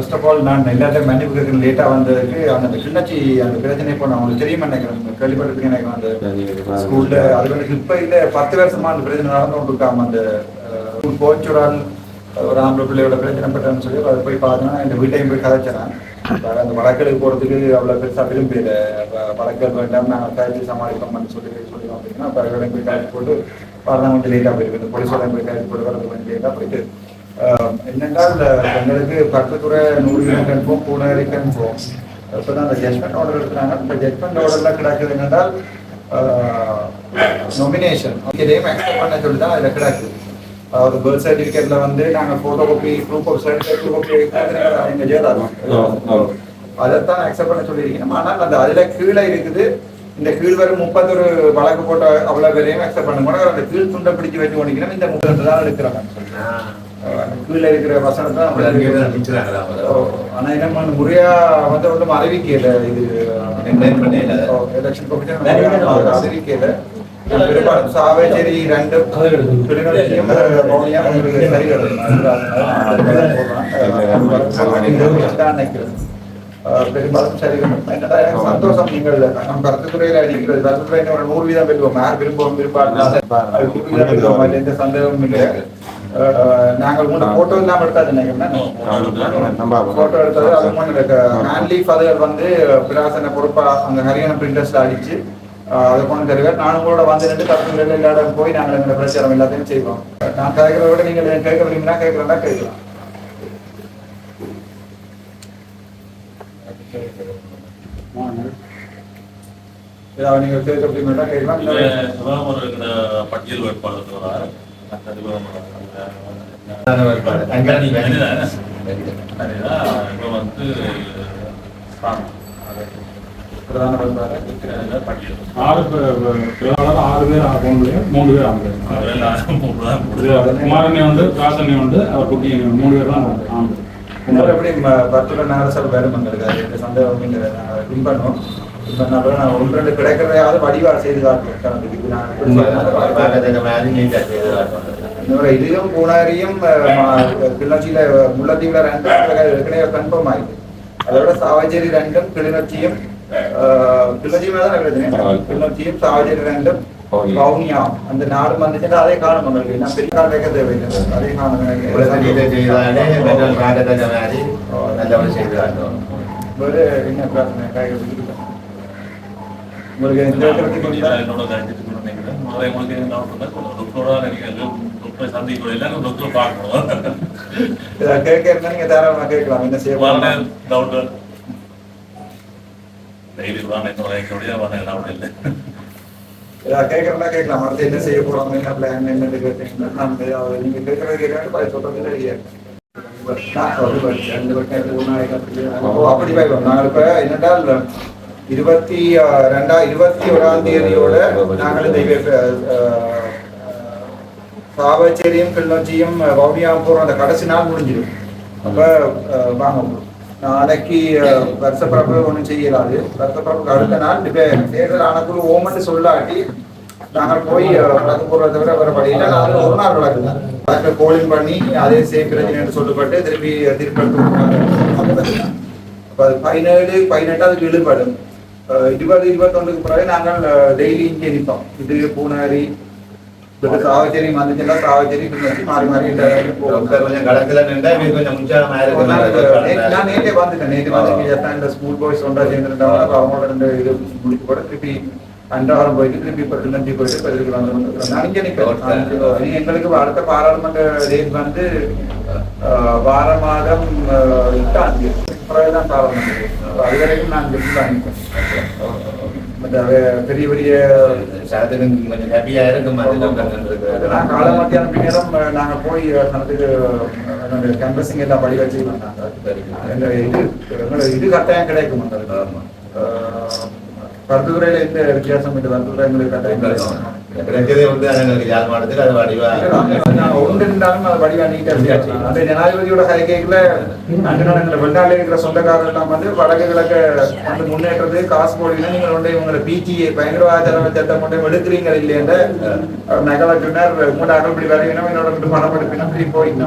First of all நான் எல்லாத்தையும் மன்னிப்பு கேட்கணும் லேட்டாக வந்ததுக்கு அந்த கிண்ணச்சி அந்த பிரச்சனை இப்போ நான் உங்களுக்கு தெரியுமா நினைக்கிறேன். கேள்விப்பட்டிருக்கு எனக்கு அந்த ஸ்கூல்ல. அது வந்து இப்போ இல்லை பத்து வருஷமா அந்த பிரச்சனை நடந்து கொண்டிருக்காம அந்த ஸ்கூல் போச்சுடால் ஒரு ஆம்பளை பிள்ளையோட பிரச்சனை பெற்றேன்னு சொல்லி அதை போய் பார்த்தோன்னா இந்த வீட்டையும் போய் கதைச்சேன். அந்த வழக்கலுக்கு போறதுக்கு அவ்வளவு பெருசா விரும்பல வழக்கல் வேண்டாம் நாங்கள் கழிச்சு சமாளிப்போம்னு சொல்லி சொல்லி அப்படின்னா பிறகு போய் கழிச்சு போட்டு வரலாம் கொஞ்சம் லேட்டாக போயிருக்கு. இந்த போலீஸோட போய் கழிச்சு போட்டு வரது கொஞ்சம் போயிட்டு என்னென்றால் எங்களுக்கு பக்கத்துறை நூறு கிலோமீட்டர் அனுப்புவோம் பூனேரிக்கு அனுப்புவோம் இப்போதான் அந்த ஜட்மெண்ட் ஆர்டர் எடுக்கிறாங்க. இந்த ஜட்மெண்ட் ஆர்டர்ல கிடக்குது என்னென்றால் நொமினேஷன் இதையும் அக்செப்ட் பண்ண சொல்லி தான் அதில் கிடக்குது அதாவது பர்த் சர்டிஃபிகேட்ல வந்து நாங்க photo copy proof of certificate copy எங்க ஜெயதாரம் அதைத்தான் அக்செப்ட் பண்ண சொல்லியிருக்கணும். ஆனால் அந்த அதுல கீழே இருக்குது இந்த கீழ் வரும் முப்பத்தொரு வழக்கு போட்ட அவ்வளவு பேரையும் அக்செப்ட் பண்ண முடியும். அந்த கீழ் துண்டை பிடிச்சு வச்சு கொண்டிக்கணும் இந்த முப்பத்தி தான் எடுக்கிறாங்க. கீழே இருக்கிற வசனத்தை ஓ, ஆனா என்ன பண்ண முறையா வந்து ஒன்றும் அறிவிக்கல இது. எலெக்ஷன் கமிஷன் அறிவிக்கல பெரும்பாலும் சாவேச்சேரி ரெண்டு பெரும்பாலும் சரி சந்தோஷம் நீங்கள். நம்ம கருத்துத்துறையில அடிக்கிறது. கருத்துத்துறையில ஒரு நூறு வீதம் பெறுவோம். யார் விரும்புவோம் விரும்பாடு எந்த சந்தேகமும் இல்லை. நாங்கள் மூணு போட்டோ இல்லாம எடுத்தாது போட்டோ எடுத்தது அது மூணு ஹேண்ட் லீஃப் அதுகள் வந்து பிராசன பொறுப்பா அங்க ஹரியானா பிரிண்டர்ஸ்ல அடிச்சு அதை கொண்டு தருவார். நானும் கூட வந்து ரெண்டு எல்லா இடம் போய் நாங்கள் எங்களை பிரச்சாரம் எல்லாத்தையும் செய்வோம். நான் கேட்கறத விட நீங்கள் கேட்க விரும்பினா கேட்கறதா கேட்கலாம். ஏதாவது நீங்கள் கேட்க விரும்பினா கேட்கலாம். பட்டியல் வேட்பாளர் வராரு. வந்து ஆறு பேர் ஆறு பேர் ஆறு மூணு பேர் ஆம்பளை அதுல மூணு தான் அவர் குட்டி மூணு பேர் தான் ஆம்பளை இன்னொரு எப்படி பத்துல நகரசபை வேறு எங்களுக்கு சந்தேகம் எந்த வின் இல்லை இப்போ நான் ஒன்று கிடைக்கிறதையாவது வடிவா செய்து காட்டுறேன். கணக்கு. இது நான் இன்னொரு இதையும் பூனாரியும் கிளிநொச்சியில முல்லத்தீவுல ரெண்டு ஏற்கனவே கன்ஃபார்ம் ஆயிடுது அதோட சாவச்சேரி ரெண்டும் கிளிநொச்சியும் கிளிநொச்சி மேல தான் கிளிநொச்சியும் சாவச்சேரி ரெண்டும் வவுனியா. அந்த நாடு வந்துச்சுன்னா அதே காணும் உங்களுக்கு. நான் பெரிய காலம் வைக்க தேவையில்லை. அதே காணும் ஒரு என்ன பிரார்த்தனை? காய்கறி உங்களுக்கு இருந்தா நீங்க தாராளமா கேட்கலாம் என்ன செய்ய வரல, போறோம் doubt. daily வரணும். என்னோட எங்களுடைய வரணும். doubt இல்லை. இதை கேட்கறதா கேட்கலாம் அடுத்து என்ன செய்ய போறோம் என்ன பிளான் என்னன்னு கேட்டீங்கன்னா நான் அது நீங்க கேட்கறது கேட்காட்டு பதில் சொல்றது ரெடியா அப்படி போயிடும் நாங்கள் இப்ப என்னென்றால் இருபத்தி ரெண்டா இருபத்தி ஓராம் தேதியோட நாங்கள் இந்த சாவச்சேரியும் கிளிநொச்சியும் வவுனியாவும் போறோம் அந்த கடைசி நாள் முடிஞ்சிடும். அப்ப வாங்க நாளைக்கு வருஷப்பரப்பு ஒன்றும் செய்யலாது. வருஷப்பிறப்புக்கு அடுத்த நாள் தேர்தல் ஆனக்குழு ஓமன்னு சொல்லாட்டி நாங்கள் போய் வழக்கு போடுறத தவிர வேற வழியில நாங்கள் ஒரு நாள் வழக்கு தான் வழக்கு கோலிங் பண்ணி அதே சேம் பிரச்சனை சொல்லப்பட்டு திருப்பி திருப்பி அப்போ அப்ப அது பதினேழு பதினெட்டு அதுக்கு இழுபடும். அஹ், இருபது இருபத்தொன்றுக்கு பிறகு நாங்கள் டெய்லி இங்கே நிற்போம் இது பூனாரி இப்ப சாவச்சேரி வந்துச்சுன்னா சாவச்சேரி கிளிநொச்சி மாறி மாறி இந்த இடத்துக்கு போவோம். ஒரு நாள் நேத்து- நான் நேத்தே வந்துட்டேன் நேற்று வந்து இங்க just இந்த ஸ்கூல் பாய்ஸ் ஒன்றா சேர்ந்துருந்தாங்க அப்ப அவங்களோட ரெண்டு இது முடிச்சு கூட திருப்பி அன்றாடம் போயிட்டு திருப்பி இப்போ திருநெல்வேலி போயிட்டு இதுக்கு வந்து. நான் நான் இனி எங்களுக்கு அடுத்த பாராளுமன்ற டேட் வந்து வார மாதம் எட்டாம் தேதி. பிறகுதான் பாராளுமன்ற அது வரைக்கும் நான் இங்கே தான் நிற்பேன் மற்ற வே- பெரிய பெரிய அதெல்லாம் கால மத்தியான நேரம் நாங்க போய் கேம்பஸிங் எல்லாம் படி வச்சு இது கட்டாயம் கிடைக்கும் அந்த கருத்துத்துறையில எந்த வித்தியாசம் இல்லை கருத்துத்துறை எங்களுக்கு கட்டாயம் கிடைக்கும் கிடைச்சதே வந்து எங்களுக்கு யாழ் மாவட்டத்தில் அது வடிவா. ஒன்று இருந்தாலும் அதை வடிவா நீட்டா இருந்துச்சு. அந்த ஜனாதிபதியோட கை கேட்கல அங்கே வெளிநாட்டில் இருக்கிற சொந்தக்காரர்கள் எல்லாம் வந்து வடக்கு கிழக்க வந்து முன்னேற்றது காசு போடுவீங்கன்னா நீங்கள் வந்து உங்களை பிடிஏ பயங்கரவாத செலவு சட்டம் கொண்டு எடுக்கிறீங்க இல்லையன்ற நகலை சொன்னார் மூணு அகல் இப்படி வரீங்கன்னா என்னோட ரெண்டு பணம் எடுப்பீங்கன்னா இப்படி போயிங்க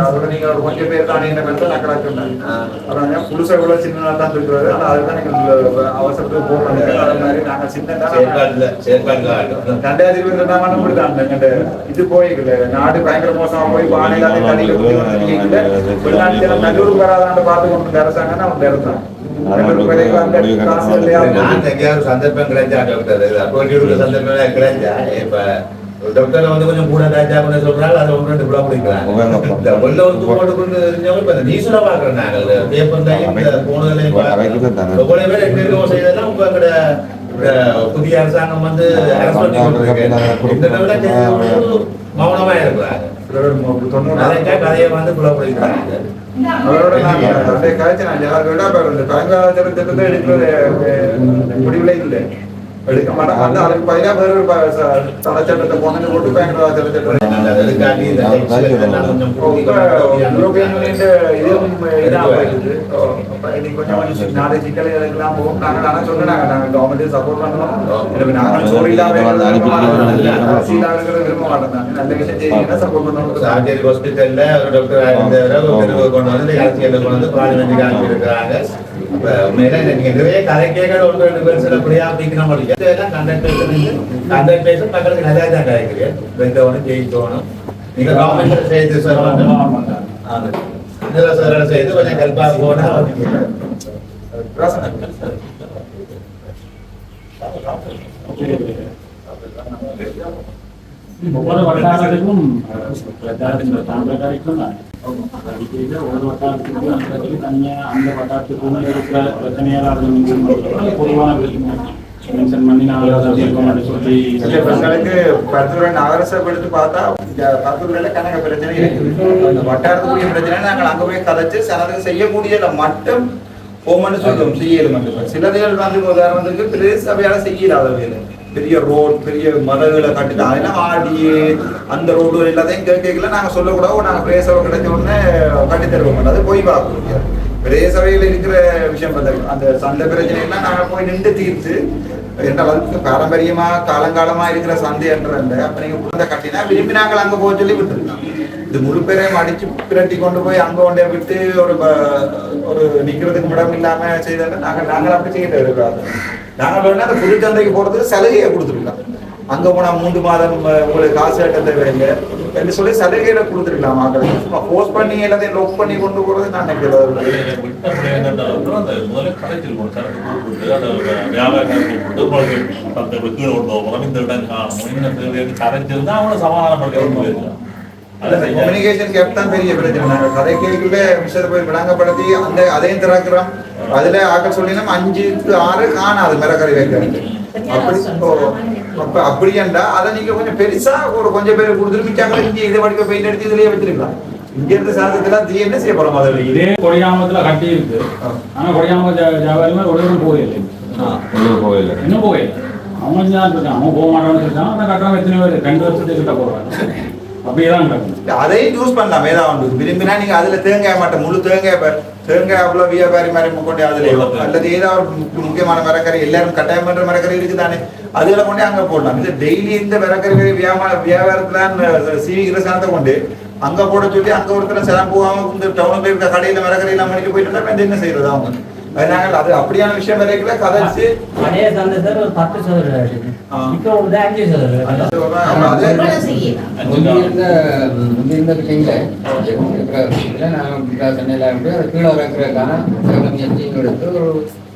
அதோட நீங்க ஒரு கொஞ்சம் பேர் தானே என்ன மாதிரி நகலா சொன்னார் அதான் புதுசா இவ்வளவு சின்னதா தான் இருக்கிறது ஆனா அதுதான் நீங்கள் அவசரத்துக்கு போடுறாங்க அது மாதிரி நாங்க சின்னதா செயற்பாடுல செயற்பாடுல வராதான்னு பார்த்து கொண்டு அரசாங்கம் அவங்க இருந்தான் நல்லூருக்கு வரைக்கும் அந்த காசு இல்லையா நான் எங்கேயாவது சந்தர்ப்பம் கிடைச்சா டாக்டர் சந்தர்ப்பம் கிடைச்சா இப்ப டாக்டர் வந்து கொஞ்சம் கூட காய்ச்சா கொஞ்சம் சொல்றாங்க அதை ஒன்று ரெண்டு புலம் பிடிக்கிறாங்க இந்த உள்ள ஒரு தூக்கோடு கொண்டு தெரிஞ்சவங்க இப்ப இந்த நியூஸ்ல பாக்குறேன் நாங்கள் பேப்பர் தான் இந்த போனதுலையும் பாக்குறோம் எவ்வளவு பேர் எங்க செய்ததெல்லாம் உங்க எங்கட இந்த புதிய அரசாங்கம் வந்து மௌனமா இருக்கிறாங்க. கதையை வந்து புலம் பிடிக்கிறாங்க அவரோட காய்ச்சி நான் யாரோட இந்த பயங்கர திட்டத்தை எடுக்கிறது முடிவுல இல்லை. எடுக்க மாட்டாங்க வந்து அதுக்கு பதிலாக வேற ஒரு ப- ச- தடைச்சட்டத்தை கொண்டு போட்டு பயங்கரவாத தடைச்சட்டத்தை அதுக்காண்டி இந்த இதெல்லாம் கொஞ்சம் இப்ப யூரோப்பியன் யூனியன் இதுவும் இதா போயிடுது. அப்ப இன்னைக்கு கொஞ்சம் கொஞ்சம் நாடு சிக்கல்களுக்கெல்லாம் போகும். நாங்க ஆனா சொன்னாங்க, நாங்க government support பண்றோம். இதுல நாங்க சோறு இல்லாம இருக்கிறது விரும்ப மாட்டோம். அரசியலா இருக்கிறது விரும்ப மாட்டோம் நாங்க. நல்ல விஷயம் செய்யுங்கன்னா support பண்றோம். சார்ஜரி ஹாஸ்பிட்டல்ல ஒரு டாக்டர் இருந்தவரை ஒரு தெருவு கொண்டு வந்து அரசியல் கொண்டு வந்து பார்லிமெண்ட் காமிச்சு இருக்கிறாங்க இப்ப உண்மையில நீங்க நிறைய கதை கேட்கற ஒன்று ரெண்டு பேர் சில அப்படியா அப்படிங்கிற மாதிரி இதெல்லாம் கண்டக்டேஷன் கண்டக்டேஷன் மக்களுக்கு நிறைய தான் கிடைக்கிறேன் வெந்தவனும் ஜெயிக்கணும் நீங்க கவர்மெண்ட் செய்து சொல்லணும் இதுல சொல்ற செய்து கொஞ்சம் கல்பா போனா ஒவ்வொரு வட்டாரத்துக்கும் பிரச்சாரத்தின் தாண்டகாரிக்கும் அடிக்கடி ஒவ்வொரு அந்த அந்த இருக்கிற பொதுவான பிரச்சனை நகரசபை எடுத்து பார்த்தா இந்த பருத்தித்துறையில பிரச்சனை இருக்கு. வட்டாரத்துக்குரிய பிரச்சனை நாங்கள் அங்க போய் கதைச்சு செய்ய செய்யக்கூடியதுல மட்டும் போமன்னு சொல்லுவோம் செய்யல மட்டும். சிலதுகள் வந்து உதாரணத்துக்கு பிரதேச சபையால செய்யலாத வேலை பெரிய ரோட் பெரிய மரங்களை கட்டுட்டு அதெல்லாம் ஆடி அந்த ரோடு எல்லாத்தையும் கேட்கல. நாங்க சொல்லக்கூடாது நாங்கள் பிரேசவை கிடைச்ச உடனே கட்டி தருவோம் அது போய் பார்க்க முடியாது பிரேசவையில் இருக்கிற விஷயம் பார்த்தா அந்த சண்டை பிரச்சனை எல்லாம் நாங்க போய் நின்று தீர்த்து என்ற அளவுக்கு பாரம்பரியமா காலங்காலமா இருக்கிற சந்தை என்ற அந்த அப்ப நீங்க குழந்தை கட்டினா விரும்பி நாங்கள் அங்க போக சொல்லி விட்டுருக்கோம் இது முழு பேரையும் அடிச்சு பிரட்டி கொண்டு போய் அங்க கொண்டே விட்டு ஒரு ஒரு நிக்கிறதுக்கு இடம் இல்லாம செய்தா நாங்க நாங்கள் அப்படி செய்ய இருக்கிறோம் நாங்க வேணா அந்த புது சந்தைக்கு போறதுக்கு சலுகையை கொடுத்துருக்கோம் அங்க போனா மூன்று மாதம் உங்களுக்கு காசு கட்ட தேவையில்லை என்று சொல்லி சலுகையில கொடுத்துருக்கலாம் மக்களுக்கு சும்மா போஸ்ட் பண்ணி எல்லாத்தையும் லொக் பண்ணி கொண்டு போறது நான் நினைக்கிறேன். கம்யூனிகேஷன் கேப் தான் பெரிய பிரச்சனை. கதை கேட்கல விஷயத்தை போய் விளங்கப்படுத்தி அந்த அதையும் திறக்கிறோம். அதுல ஆக்க சொல்லினோம் அஞ்சுக்கு ஆறு காணாது மிளகறி வைக்கிறது அப்படி அப்ப அப்படியாண்டா அதை நீங்க கொஞ்சம் பெருசா ஒரு கொஞ்சம் பேர் கொடுத்துட்டு மிச்சாங்க இங்க இதை வடிக்க பெயிண்ட் அடிச்சு இதுலயே வச்சிருக்கலாம். இங்க இருந்து சாதத்துல தீ என்ன செய்ய போறோம் அதில் இதே கொடியாமத்துல கட்டி இருக்கு. ஆனா கொடியாம வியாபாரிமா ஒரு இடம் போகல இன்னும் போகல அவங்க தான் இருக்கான் அவன் போக மாட்டான்னு இருக்கான் ஆனா கட்டுறவங்க எத்தனை பேர்? ரெண்டு வருஷத்துக்கு கிட்ட நடக்கும் அதையும் யூஸ் பண்ணலாம் ஏதாவது விரும்பினா நீங்க அதுல தேங்காய் மாட்டேன் முழு தேங்காய் தேங்காய் அவ்வளவு வியாபாரி மாதிரி கொண்டு அதுல அல்லது ஏதாவது முக்கியமான மரக்கறி எல்லாரும் கட்டாயம் பண்ற மரக்கறி இருக்குதானே? அதுல கொண்டு அங்க போடலாம். இது டெய்லி இந்த மரக்கறி வியாபார வியாபாரத்துல சீவிக்கிற சாணத்தை கொண்டு அங்க போட சொல்லி அங்க ஒருத்தர் சிலம் போகாம இந்த டவுனுக்கு இருக்க கடையில மரக்கறி எல்லாம் பண்ணிட்டு போயிட்டு இருந்தா என்ன செய்யறது அவங்க? அதனால அது அப்படியான விஷயம் வரைக்கும் கதைச்சு? பழைய சந்தத்தில் ஒரு பத்து சதுர அடி. ஆ. இப்போ ஒரு அஞ்சு சதுர விஷயங்களை இருக்கிற விஷயங்களை நான் சென்னையில் அது கீழே இறக்குறதுக்கான சில முயற்சியும் எடுத்து ஒரு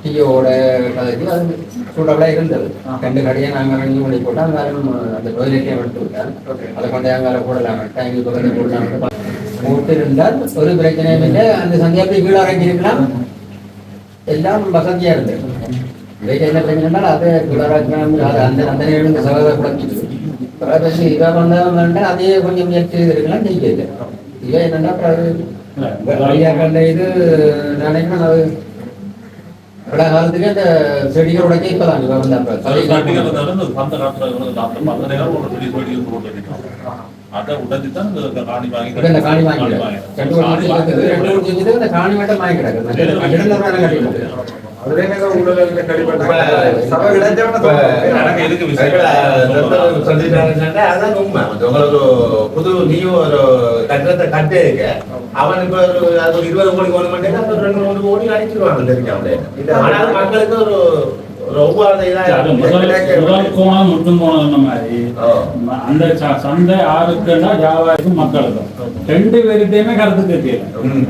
டிஓட கதைக்கு அது சூட்டபிளாக இருந்தது. ரெண்டு கடையை நாங்கள் ரெண்டு மணி போட்டால் இருந்தாலும் அந்த டொய்லெட்டையும் எடுத்து விட்டால் அதை கொண்டு அங்கே போடலாம். பக்கத்தில் போடலாம். போட்டு இருந்தால் ஒரு பிரச்சனையும் இல்லை. அந்த சந்தியாப்பை கீழே இறக்கி இருக்கலாம் எல்லாம் வசதியா இருந்தது இவைக்கு என்ன பிரச்சனைனா அது அது அந்த அந்த நேரம் சகோதர பிறகு இவ அதையே கொஞ்சம் முயற்சி இருக்கலாம் ஜெயிக்கல இவ என்னன்னா அப்புறம் அது கண்ட இது நினைக்கணும் அது பழைய காலத்துக்கு அந்த செடிகள் உடைக்க இப்பதான் இவ அது உடைச்சு தான் இந்த காணி வாங்கி இந்த காணி வாங்கி ரெண்டு வருஷம் இருக்குது ரெண்டு வருஷம் இந்த காணி மட்டும் வாங்கி கிடக்குது புது நீயும் ஒரு கட்டடத்தை கட்டி இருக்க. அவன் இப்ப ஒரு இருபது கோடி கோடி மட்டும் ரெண்டு மூணு கோடி அடிச்சிருவாங்க தெரிஞ்சவங்களே மக்களுக்கு ஒரு முதல் கோணம் முட்டும் கோணம் மாதிரி. அந்த சந்தை யாருக்குன்னா ஜாவாருக்கும் மக்களுக்கும். ரெண்டு பேருக்கையுமே கருத்து.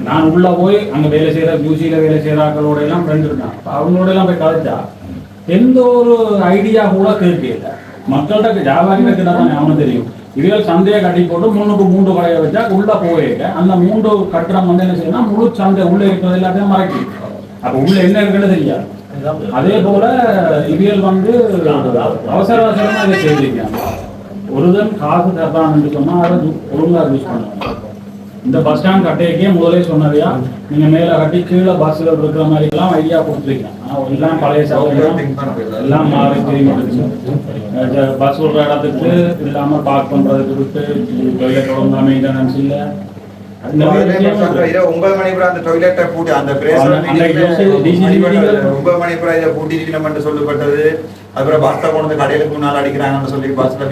நான் உள்ள போய் அங்க வேலை செய்யற யூசியில வேலை செய்யறாக்களோட எல்லாம் ஃப்ரெண்ட் இருக்கான் அவங்களோட எல்லாம் போய் கதைச்சா எந்த ஒரு ஐடியா கூட கேட்கல மக்கள்கிட்ட வியாபாரிகளுக்கு தானே அவனுக்கு தெரியும். இவர்கள் சந்தையை கட்டி போட்டு மூணுக்கு மூன்று கடையை வச்சா உள்ள போயிருக்க அந்த மூன்று கட்டுறம் வந்து என்ன செய்யணும் முழு சந்தை உள்ள இருக்கிறது எல்லாத்தையும் மறைக்கி அப்ப உள்ள என்ன இருக்குன்னு தெரியாது. அதே போல இவியல் வந்து அவசர அவசரமா இதை செய்திருக்காங்க. ஒருதன் காசு தர்றான்னு சொன்னா அதை ஒழுங்கா யூஸ் பண்ணுவாங்க இந்த பஸ் ஸ்டாண்ட் கட்டையக்கே முதலே சொன்னதையா நீங்க மேல கட்டி கீழே பஸ்ல இருக்கிற மாதிரி எல்லாம் ஐடியா கொடுத்துருக்கீங்க. ஆனா எல்லாம் பழைய சவுகரியம் எல்லாம் மாறி தெரியும். பஸ் விடுற இடத்துக்கு இல்லாம பார்க் பண்றதுக்கு விட்டு டொய்லெட் ஒழுங்கா மெயின்டெனன்ஸ் இல்லை. ஒன்பது மணி கூட அந்த அ பூட்டி, அந்த ஒன்பது மணி கூட இதை பூட்டி இருக்கணும் என்று சொல்லப்பட்டது. அப்புறம் பஸ்ஸை கொண்டு வந்து கடையிலுக்கு முன்னால் அடிக்கிறாங்கன்னு சொல்லி பஸ்ல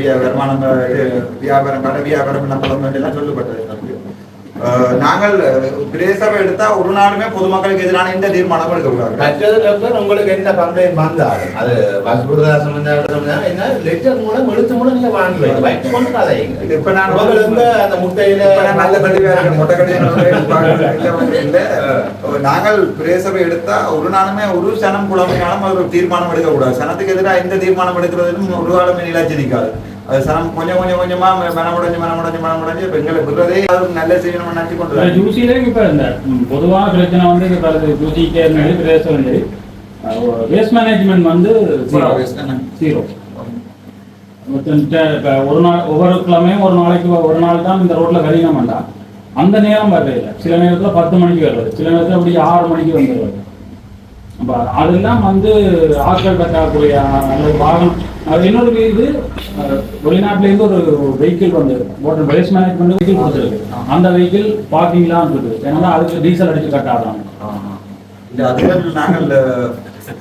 வியாபாரம் கடை வியாபாரம் எல்லாம் சொல்லப்பட்டது. நாங்கள் பிரேசரை எடுத்தா ஒரு நாளுமே பொதுமக்களுக்கு எதிரான எந்த தீர்மானமும் எடுக்கக்கூடாது. மற்றது டாக்டர் உங்களுக்கு என்ன கம்ப்ளைண்ட் வந்தாலும் அது பஸ் குருதாசம் என்ன லெட்டர் மூலம் எழுத்து மூலம் நீங்க வாங்கி வைங்க. வைத்து கொண்டு இப்ப நான் உங்களுக்கு அந்த முட்டையில நல்ல இருக்கேன். மொட்டை இல்ல. நாங்கள் பிரேசரை எடுத்தா ஒரு நாளுமே ஒரு சனம் குழம்பையாலும் ஒரு தீர்மானம் எடுக்க கூடாது சனத்துக்கு எதிராக எந்த தீர்மானம் எடுக்கிறதுன்னு ஒரு காலமே நிலாச்சி நிற்காது அது சனம் கொஞ்சம் கொஞ்சம் கொஞ்சமா மனமுடைஞ்சு மனமுடைஞ்சு மனமுடைஞ்சு எங்களை விடுறதே அது நல்ல செய்யணும்னு நினைச்சு கொண்டு வராங்க. ஜூசிலே இப்ப இந்த பொதுவான பிரச்சனை வந்து இப்ப ஜூசிக்கே இருந்தாலும் பிரேசம் வேஸ்ட் மேனேஜ்மெண்ட் வந்து? ஜீரோ இப்ப ஒரு நாள் ஒவ்வொரு கிழமையும் ஒரு நாளைக்கு ஒரு நாள் தான் இந்த ரோட்ல கழிக்க மாட்டான் அந்த நேரம் வர்றது சில நேரத்துல பத்து மணிக்கு வருது சில நேரத்துல அப்படி ஆறு மணிக்கு வந்துடுது அப்ப அதெல்லாம் வந்து ஆட்கள் பற்றாக்குறையா அல்லது வாகனம் அது இன்னொரு இது வெளிநாட்டுல இருந்து ஒரு வெஹிக்கிள் வந்து ஓட்டர் வேஸ்ட் மேனேஜ்மெண்ட் வெஹிக்கிள் கொடுத்துருக்கு. அந்த வெஹிக்கிள் பார்க்கிங்லாம் இருக்குது ஏன்னா அதுக்கு டீசல் அடிச்சு கட்டாதான். இல்ல அதுகள் நாங்கள்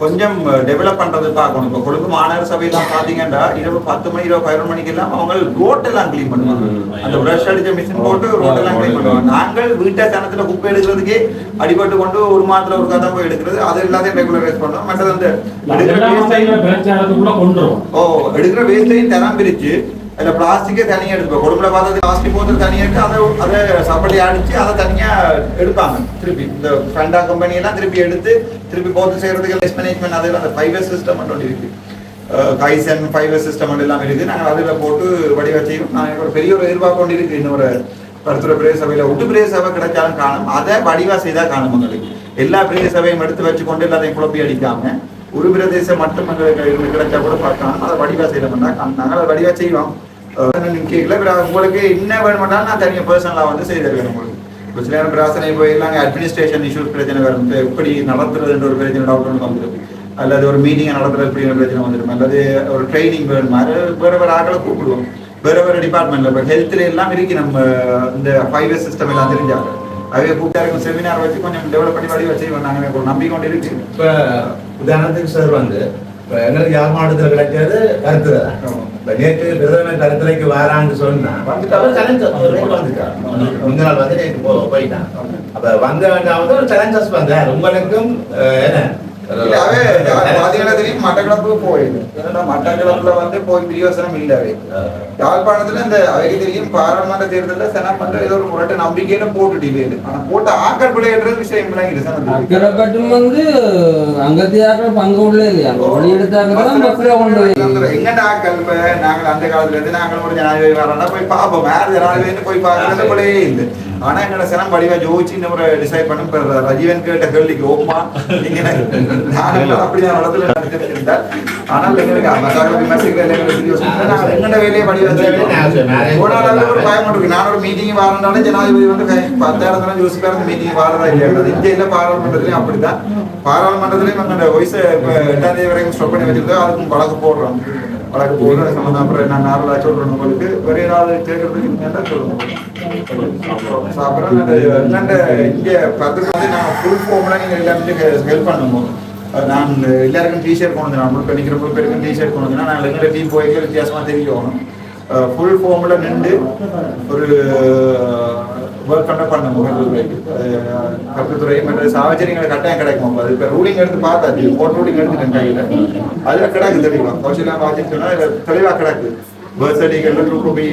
கொஞ்சம் டெவலப் பண்றது பார்க்கணும் இப்போ கொழும்பு மாநகர சபையெல்லாம் பாத்தீங்கன்னா இரவு பத்து மணி இரவு பதினொரு மணிக்கு எல்லாம் அவங்க ரோட் எல்லாம் கிளீன் பண்ணுவாங்க. அந்த பிரஷ் அடிச்ச மிஷின் போட்டு ரோட் எல்லாம் கிளீன் பண்ணுவாங்க. நாங்கள் வீட்டை தனத்துல குப்பை எடுக்கிறதுக்கே அடிபட்டு கொண்டு ஒரு மாதத்துல ஒரு கதை போய் எடுக்கிறது. அது எல்லாத்தையும் ரெகுலரைஸ் பண்ணுவோம் மற்றது அந்த எடுக்கிற வரும் ஓ எடுக்கிற வேஸ்டையும் தரம் பிரிச்சு அதில் பிளாஸ்டிக்கே தனியாக எடுப்போம் குடும்பத்தில் பார்த்தது பிளாஸ்டிக் போட்டு தனியாக எடுத்து அதை அதை சப்படி அடித்து அதை தனியாக எடுப்பாங்க. திருப்பி இந்த ஃபண்டா கம்பெனியெல்லாம் திருப்பி எடுத்து திருப்பி போட்டு செய்யறதுக்கு வேஸ்ட் மேனேஜ்மெண்ட் அதில் அந்த ஃபைவர் சிஸ்டம் ஒன்று இருக்குது கைசன் ஃபைவர் சிஸ்டம் எல்லாம் இருக்குது நாங்கள் அதில் போட்டு வடிவ செய்வோம் நாங்கள் ஒரு பெரிய ஒரு எதிர்பார்ப்பு கொண்டு இருக்குது இன்னொரு பருத்துற பிரதேச சபையில் ஒட்டு பிரதேச சபை கிடைச்சாலும் காணும். அதை வடிவா செய்தா காணும் உங்களுக்கு. எல்லா பிரதேச சபையும் எடுத்து வச்சு கொண்டு எல்லாத்தையும் குழப்பி அடிக்காமல் ஒரு பிரதேசம் மட்டும் எங்களுக்கு இருந்து கிடைச்சா கூட பார்க்கலாம். அதை வடிவா செய்யணும்னா நாங்கள் அதை வடிவா செய்வோம். கேட்கல உங்களுக்கு என்ன வேணுமெண்டாலும் நான் தனியாக பர்சனலாக வந்து செய்திருக்கேன் உங்களுக்கு. இப்போ சில நேரம் பிராசனை போயிடலாம் அட்மினிஸ்ட்ரேஷன் இஷ்யூஸ் பிரச்சனை வரும் எப்படி நடத்துறதுன்ற ஒரு பிரச்சனை டவுட் ஒன்று வந்துடும் அல்லது ஒரு மீட்டிங்கை நடத்துறது எப்படிங்கிற பிரச்சனை வந்துடும் அல்லது ஒரு ட்ரைனிங் வேணுமா? வேறு வேறு ஆட்களை கூப்பிடுவோம். வேறு வேறு டிபார்ட்மெண்ட்டில் இப்போ ஹெல்த்ல எல்லாம் இருக்கு நம்ம இந்த ஃபைவ் சிஸ்டம் எல்லாம் தெரிஞ்சாங்க அவைய கூப்பிட்டாருக்கும் செமினார் வச்சு கொஞ்சம் டெவலப் பண்ணி வச்சு நாங்கள் ஒரு நம்பிக்கை கொண்டு இருக்கு இப்ப உதாரணத்துக்கு சார் வந்து இப்ப எங்களுக்கு யார் மாவட்டத்தில் கிடைச்சது கருத்துரை தான். இப்ப நேற்று பிரதமர் கருத்துரைக்கு வரான்னு சொன்னா நாள் வந்து நேற்று போயிட்டான். அப்ப வந்த வேண்டாம் ஒரு சேலஞ்சஸ் வந்தார் உங்களுக்கும் என்ன? தெரியும் மட்டக்களப்புக்கு போயிடுது. ஏன்னா மட்டக்களப்புல வந்து போய் பிரியோசனம் இல்லவே யாழ்ப்பாணத்துல இந்த அவைக்கு தெரியும் பாராளுமன்ற தேர்தலில் சென பண்ற ஏதோ ஒரு முரட்டு நம்பிக்கையில போட்டுட்டு ஆனா போட்ட ஆக்கல் பிள்ளைன்ற விஷயம். அக்கறைப்பட்டும் வந்து அங்கத்தியாக பங்கு உள்ள இல்லையா? எங்கட ஆக்கள் இப்ப? நாங்கள் அந்த காலத்துல இருந்து நாங்கள் ஒரு ஜனாதிபதி வரோம்னா போய் பார்ப்போம். யார் ஜனாதிபதி போய் பார்க்கறது போலயே இல்லை. ஆனா என்னோட சினம் வடிவா ஜோதிச்சு முறை டிசைட் பண்ணும். இப்ப ரஜீவன் கேட்ட கேள்விக்கு ஓப்பமா நீங்க அப்படிதான் நடத்துல நடத்திருந்தார் ஆனால் எங்களுக்கு விமர்சிக்கிற நாங்கள் எங்கட வேலையை நாள் ஒரு பயம் இருக்கு நான் ஒரு மீட்டிங் வரனால ஜனாதிபதி வந்து தரம் யோசிப்பாரு மீட்டிங் வாரதா இல்லையா? இந்தியில பாராளுமன்றத்திலயும் அப்படிதான். பாராளுமன்றத்திலயும் எங்களோட வயசு எட்டாம் தேதி வரைக்கும் ஸ்டாப் பண்ணி வச்சிருந்தோம் அதுக்கும் வழக்கு போடுறோம் வழக்கு போடுற சம்பந்தம் அப்புறம் நான் நாலு சொல்றேன் உங்களுக்கு. வேற ஏதாவது கேட்கறதுக்கு இருந்தா சொல்லுங்க? என்னண்ட இங்க பக்கத்துல வந்து நாங்கள் ஃபுல் ஃபார்ம்ல நீங்க எல்லாமே ஹெல்ப் பண்ணுவோம் நான் எல்லாருக்கும் டிஷர்ட் கொண்டு வந்து நம்ம நிற்கிற முழு பேருக்கும் டிஷர்ட் கொண்டு நான் நாங்கள் எங்களை டீம் போய்க்கு வித்தியாசமா தெரியணும் ஃபுல் ஃபார்ம்ல நின்று ஒரு ஒர்க் கண்டக்ட் பண்ணுவோம் கல்வித்துறை மற்ற சாவச்சரியங்களை கட்டாயம் கிடைக்கும் அது இப்போ ரூலிங் எடுத்து பார்த்தாச்சு கோர்ட் ரூலிங் எடுத்துட்டேன் கையில் அதில் கிடக்கு தெளிவா கௌசல்யா பார்த்துன்னு சொன்னா தெளிவாக கிடக்கு பர்த் சர்டிஃபிகேட்ல டூ ரூபி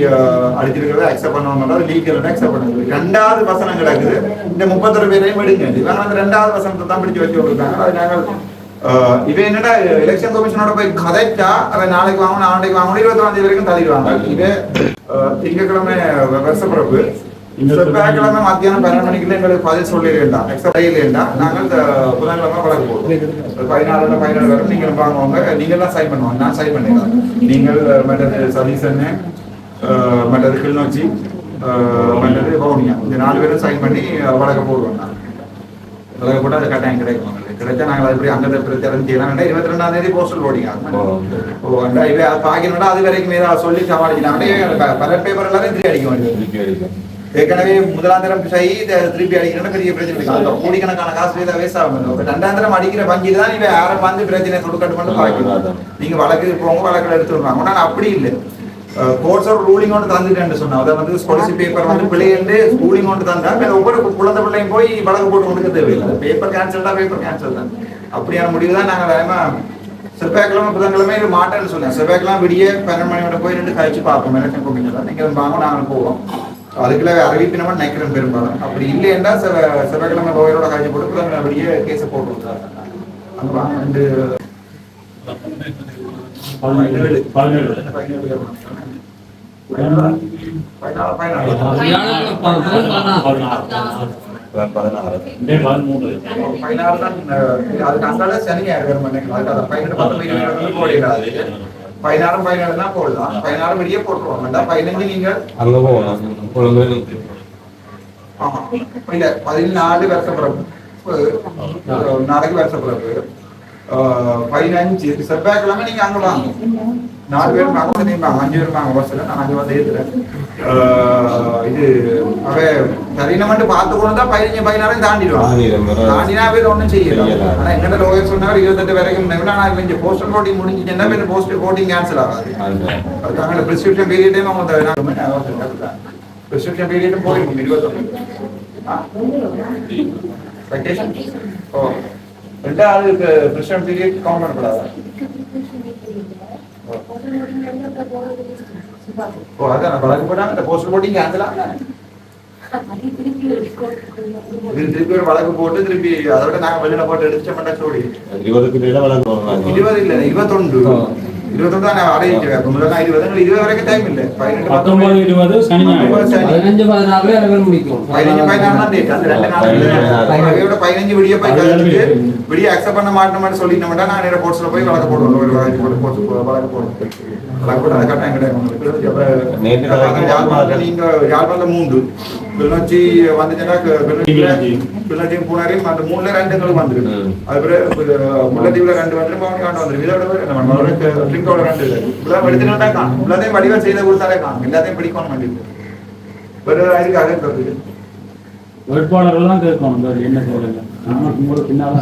அடிச்சிருக்கிறத அக்செப்ட் பண்ணுவாங்க லீகல் அக்செப்ட் பண்ணுங்க ரெண்டாவது வசனம் கிடக்குது இந்த முப்பத்தொரு பேரையும் எடுங்க இவங்க வந்து ரெண்டாவது வசனத்தை தான் பிடிச்சு வச்சு விட்டுருக்காங்க அது நாங்கள் இவன் என்னடா எலெக்ஷன் கமிஷனோட போய் கதைச்சா அவன் நாளைக்கு வாங்கணும் நாளைக்கு வாங்கணும் இருபத்தொன்னாம் தேதி வரைக்கும் தள்ளிடுவாங்க இது ஆஹ் திங்கட்கிழமை வருஷப்பிறப்பு செவ்வாய்க்கிழமை மத்தியானம் பன்னெண்டு மணிக்குள்ள எங்களுக்கு பதில் சொல்லிடுவேண்டா எக்ஸ்ட்ரா இல்லைண்டா நாங்கள் இந்த புதன்கிழமை வழக்கு போடுவோம் பதினாலுல பதினாலு வரும் நீங்கள் வாங்குவாங்க நீங்கள் தான் சைன் பண்ணுவாங்க நான் சைன் பண்ணிடுறேன் நீங்கள் மற்றது சதீசன் ஆஹ் மற்றது கிளிநொச்சி ஆஹ் மற்றது பவுனியா இந்த நாலு பேரும் சைன் பண்ணி வழக்கு போடுவோம் நான் வழக்கு போட்டு அது கட்டாயம் கிடைக்கும் கிடைச்சா நாங்கள் அதுபடி அங்கே பிரச்சாரம் செய்யலாம் இருபத்தி ரெண்டாம் தேதி போஸ்டல் போடிங்க ஓ வேண்டாம் இவ பாக்கணும்னா அது வரைக்கும் ஏதாவது சொல்லி சமாளிக்கலாம் பல பேப்பர் எல்லாரும் திருப்பி அடிக்க வேண்டியது ஏற்கனவே முதலாம் தரம் சை திருப்பி அடிக்கிறோம்னா பெரிய பிரச்சனை அந்த கோடிக்கணக்கான காசு இதை வேஸ்ட் ஆகும் ரெண்டாம் தரம் அடிக்கிற வங்கியில தான் இவன் யாரும் வந்து பிரச்சனை சுடுக்கட்டு பண்ணி பாக்கணும் நீங்க வழக்கு போங்க வழக்குல எடுத்து வருவாங்க ஆனா அப்படி இல்லை கோர்ட்ஸ் ஒரு ரூலிங் ஒன்று தந்துட்டேன்னு சொன்னா. அதை வந்து ஸ்காலர்ஷிப் பேப்பர் வந்து பிள்ளைண்டு ரூலிங் ஒன்று தந்தா வேற ஒவ்வொரு குழந்தை பிள்ளையும் போய் வழக்கு போட்டு கொடுக்க தேவையில்லை. பேப்பர் கேன்சல் தான் பேப்பர் கேன்சல் தான். அப்படியான முடிவு தான் நாங்கள் வேகமா செவ்வாய்க்கிழமை புதன்கிழமை மாட்டேன்னு சொன்னேன். செவ்வாய்க்கிழமை விடிய பன்னெண்டு மணியோட போய் ரெண்டு கழிச்சு பார்ப்போம். எலெக்ஷன் கமிஷன் நீங்கள் வாங்க நாங்கள் போவோம். அதுக்குள்ள அறிவிப்பினமா நினைக்கிறேன் பெரும்பாலும். அப்படி இல்லைன்னா செவ்வ செவ்வாய்க்கிழமை லோயரோட கழிச்சு போட்டு புதன்கிழமை விடிய கேஸை போட்டு விட்டாங்க அந்த வாங்க ரெண்டு பதினேழு பதினேழு பதினாறு. பதிமூணு பதினாறு தான் அதுக்கு அந்தால சனி ஞாயிறு வரும் பதினெட்டு பத்து இருபது போடுகிறாரு பதினாறு பதினேழு தான் போடலாம் பதினாறு வெளியே போட்டுருவோம் வேண்டாம் பதினஞ்சு அங்க போகலாம் ஆமா இல்ல பதினாலு வருஷ பிறப்பு அஹ், நாளைக்கு வருஷ பிறப்பு அஹ், பதினஞ்சு செவ்வாய்க்கிழமை நீங்க அங்க வாங்க. நாலு பேரும் வாங்க நீங்க அஞ்சு பேரும் வாங்க பஸ்ல நான் அங்க வந்து ஏத்துறேன். இது அவ சரின மட்டும் பார்த்து கொண்டு தான் பதினஞ்சு பதினாறு தாண்டிடுவாங்க. தாண்டினா பேர் ஒண்ணும் செய்யல. ஆனா எங்கிட்ட லோயர் சொன்னார் இருபத்தெட்டு வரைக்கும் ஆனா இங்க போஸ்டல் போட்டிங் முடிஞ்சுச்சுன்னா பேர் போஸ்டல் போட்டிங் கேன்சல் ஆகாது. அதுக்காக பிரிஸ்கிரிப்ஷன் பீரியடையும் அவங்க பிரிஸ்கிரிப்ஷன் பீரியடும் போயிருக்கும் இருபத்தொன்னு. வெக்கேஷன் ஓ. ரெண்டாவது பிரிஸ்கிரிப்ஷன் பீரியட் கவுண்ட் பண்ணக்கூடாது ஓ அதான் வழக்கு போட்டாங்க இந்த கேன்சல் ஆகல இது திருப்பி ஒரு வழக்கு போட்டு திருப்பி அதை விட நாங்க வெளியில போட்டு எடுத்து பண்ண சொல்லி வளர்ந்து இருபது இல்ல இருபத்தொன்று நான் அடையிட்டு அப்ப முதல்ல நான் இருபது எங்களுக்கு இருபது வரைக்கும் டைம் இல்ல பதினெட்டு பத்தொன்பது இருபது சனி ஞாயிறு சனி. பதினஞ்சு பதினாறுல எனக்கு முடிக்கும் பதினஞ்சு விடிய போய் கழிச்சுட்டு விடிய. அக்செப்ட் பண்ண மாட்டோம்னு சொல்லிட்டோம்னா நான் நேர போர்ட்ஸ்ல போய் வழக்கு போடுவோம் வழக்கு போட்டு வழக்கு போடுவோம் மூன்று கிளிநொச்சி வந்துச்சுன்னா. கிளிநொச்சியும் பூனாரையும் அந்த மூணுல ரெண்டு வந்துருக்கு முல்லைத்தீவுல வந்துருக்கு பவனி காண்டு வந்துருக்கு இதோட ட்ரிங்கோட ரெண்டு இவ்வளவு எடுத்துட்டா காணும் எல்லாத்தையும் வடிவா செய்த கொடுத்தாலே காணும் எல்லாத்தையும் பிடிக்கணும் வேண்டியது வேறு அகற்றது வேட்பாளர்கள் தான் கேட்கணும் இந்த என்ன சொல்லுங்க பின்னால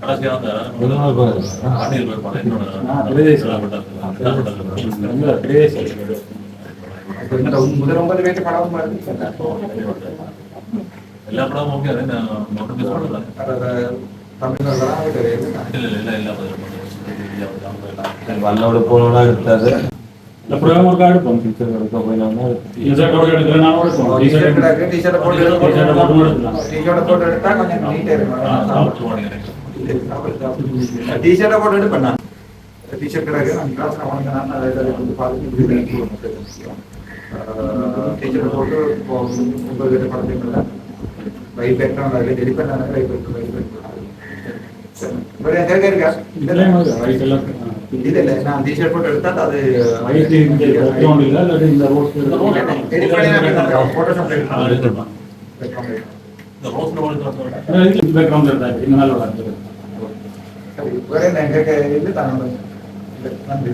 கடைசியா அந்த பதினாறு பேர். ஆணையர் வேட்பாளர் இன்னொரு நான் பிரதேசம். கிளப்பட்டது. இந்த பிரதேச அப்ப என்னடா, உன் முதல் ஒன்பது பேருக்கு படம் வருது எல்லா படமும் ஓகே அது நோட்டீஸ் பண்ணல தமிழ்நாடுலாம் இல்ல இல்ல இல்ல இல்ல அது வல்லோட போனோம்னா எடுத்தது இந்த ப்ரோக்ராம் ஒரு கார்டு போகும் ரிசல்ட்டோட எடுக்கிற நான் எடுப்போம் டிஷர்ட் டிஷர்ட் போட்டு T-shirt போட்டு எடுக்கலாம். டிஷர்ட் போட்டு எடுத்தா கொஞ்சம் நீட்டா இருக்கும் நினைக்கிறேன் டிஷர்ட் போட்டு எடுப்பேன் நான் டீச்சர் கிடக்கு நான் கிளாஸ் அவங்க நான் வந்து பார்த்து டீச்சர் போட்டு உங்கள் படத்துக்கு வைப் பேக்ரவுண்ட் அதில் டெலிட் பண்ணாங்க வைப் வைப் இருக்கா இல்ல இல்ல நான் போட்டு எடுத்தா அது போட்டோஷாப் பேக்ரவுண்ட் இந்த வளர்ந்து வேற என்ன கேட்க தாங்க நன்றி.